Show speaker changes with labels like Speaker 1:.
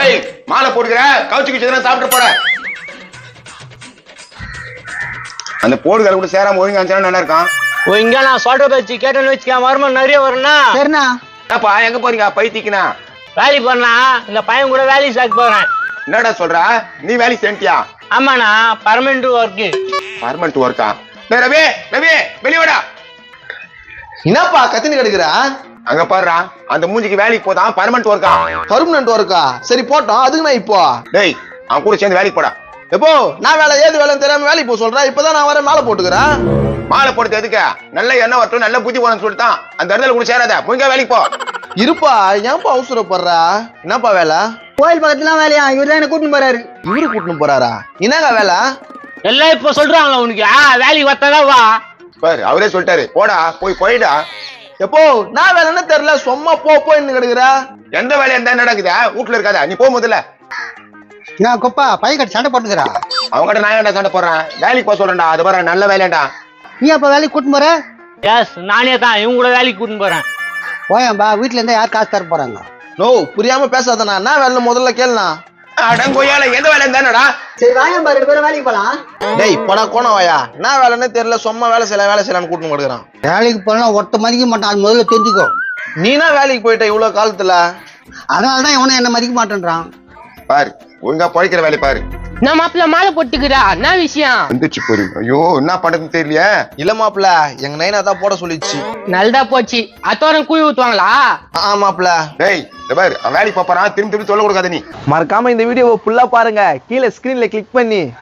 Speaker 1: ஏய் மாலை போட்டுக்கிற. கவுச்சி குச்சி சாப்பிட்டு போற அந்த போடுகிற கூட சேராம ஒழுங்கா இருந்துச்சுன்னா நல்லா இருக்கும்.
Speaker 2: ஓ இங்க நான் சொல்ற பேச்சு கேட்டேன்னு வச்சுக்க வருமானம் நிறைய வரும்னா.
Speaker 3: சரிண்ணா.
Speaker 1: என்னப்பா எங்க போறீங்க? பைத்திக்கினா
Speaker 2: வேலைக்கு பண்ணா இந்த பையன் கூட வேலைக்கு சேர்க்க போறேன்.
Speaker 1: என்னடா சொல்ற? நீ வேலைக்கு சேர்ந்தியா
Speaker 2: ஆமாண்ணா பர்மனெண்ட் ஒர்க்கு
Speaker 1: பர்மனன்ட் ஒர்க்கா ரவி ரவி வெளியோடா
Speaker 4: என்னப்பா கத்தினு கிடக்குற?
Speaker 1: அங்க பாருடா அந்த மூஞ்சிக்கு வேலைக்கு போதான் பர்மனன்ட் ஒர்க்கா
Speaker 4: பர்மனன்ட் ஒர்க்கா சரி போட்டோம். அதுக்கு நான் இப்போ?
Speaker 1: டேய் அவன் கூட சேர்ந்து வேலைக்கு போடா.
Speaker 4: எப்போ? நான் வேலை ஏது வேலைன்னு தெரியாம வேலைக்கு போக சொல்றேன் இப்பதான் நான் வர மேல போட்டுக்கிறேன்.
Speaker 1: மாலை போடுறது எதுக்கு? நல்ல எண்ணெய் வரட்டும் நல்ல புத்தி வரணும்னு சொல்லிட்டு தான் அந்த இடத்துல கூட சேராத. முழுங்க வேலைக்கு போ.
Speaker 4: இருப்பா. ஏன்பா அவசரப்படுறா? என்னப்பா வேலை?
Speaker 3: கோயில் பக்கத்துல வேலையா? இவர் தான் என்ன கூட்டின்னு போறாரு.
Speaker 4: இவரு கூட்டின்னு போறாரா? என்னங்க வேலை?
Speaker 2: எல்லாம் இப்ப சொல்றாங்களா உனக்கு? ஆ, வேலைக்கு வந்தாதான் வா.
Speaker 1: பாரு அவரே சொல்லிட்டாரு. போடா போய் போயிடா.
Speaker 4: எப்போ? நான் வேலைன்னு தெரியல? சும்மா போ போயின்னு கிடக்குற.
Speaker 1: எந்த வேலையா இருந்தா நடக்குதா? வீட்டுல இருக்காதா. நீ போ முதல்ல.
Speaker 3: நான் கொப்பா பையன் கட்டி சண்டை போட்டுக்கிறா?
Speaker 1: அவங்ககிட்ட நான் ஏன்டா சண்டை போடுறேன்? வேலைக்கு போக சொல்றேன்டா. அது பாரு நல்ல வேலையாண்டா.
Speaker 3: நீ அப்ப வேலைக்கு கூட்டின்னு போற?
Speaker 2: எஸ் நானே தான். இவங்க கூட வேலைக்கு கூட்டின்னு போறேன்.
Speaker 3: போயம்பா வீட்டுல இருந்தா யார் காசு தர போறாங்க?
Speaker 4: நோ புரியாம பேசாதண்ணா. என்ன வேலை முதல்ல கேளுண்ணா.
Speaker 1: அடங்கொய்யால எந்த வேலை இருந்தானடா?
Speaker 3: சரி வாயம்பா ரெண்டு பேரும் வேலைக்கு போலாம்.
Speaker 4: டேய் போடா கோணம் வாயா. என்ன வேலைன்னு தெரியல சும்மா வேலை செய்யலாம் வேலை செய்யலாம்னு கூட்டின்னு கொடுக்குறான்
Speaker 3: வேலைக்கு போனா ஒருத்த மதிக்க மாட்டான் அது முதல்ல தெரிஞ்சுக்கோ.
Speaker 4: நீனா வேலைக்கு போயிட்ட இவ்வளவு காலத்துல?
Speaker 3: அதனாலதான் இவனும் என்ன மதிக்க மாட்டேன்றான்.
Speaker 1: பாரு ஒழுங்கா பழைக்கிற வேலை பாரு.
Speaker 2: நான் மாப்பிள்ள மாலை போட்டுக்கிறா என்ன விஷயம்?
Speaker 1: வந்துச்சு போரு ஐயோ என்ன பண்றதுன்னு தெரியலையே.
Speaker 4: இல்ல மாப்பிள எங்க நைனா தான் போட சொல்லிச்சு.
Speaker 2: நல்லதா போச்சு. அத்தோரம் கூழ் ஊத்துவாங்களா?
Speaker 4: ஆ மாப்பிள
Speaker 1: டேய் இந்த பாரு. அவன் வேலைக்கு திரும்பி திரும்பி சொல்ல கொடுக்காத நீ.
Speaker 4: மறக்காம இந்த வீடியோவை ஃபுல்லா பாருங்க. கீழே ஸ்கிரீன்ல கிளிக் பண்ணி.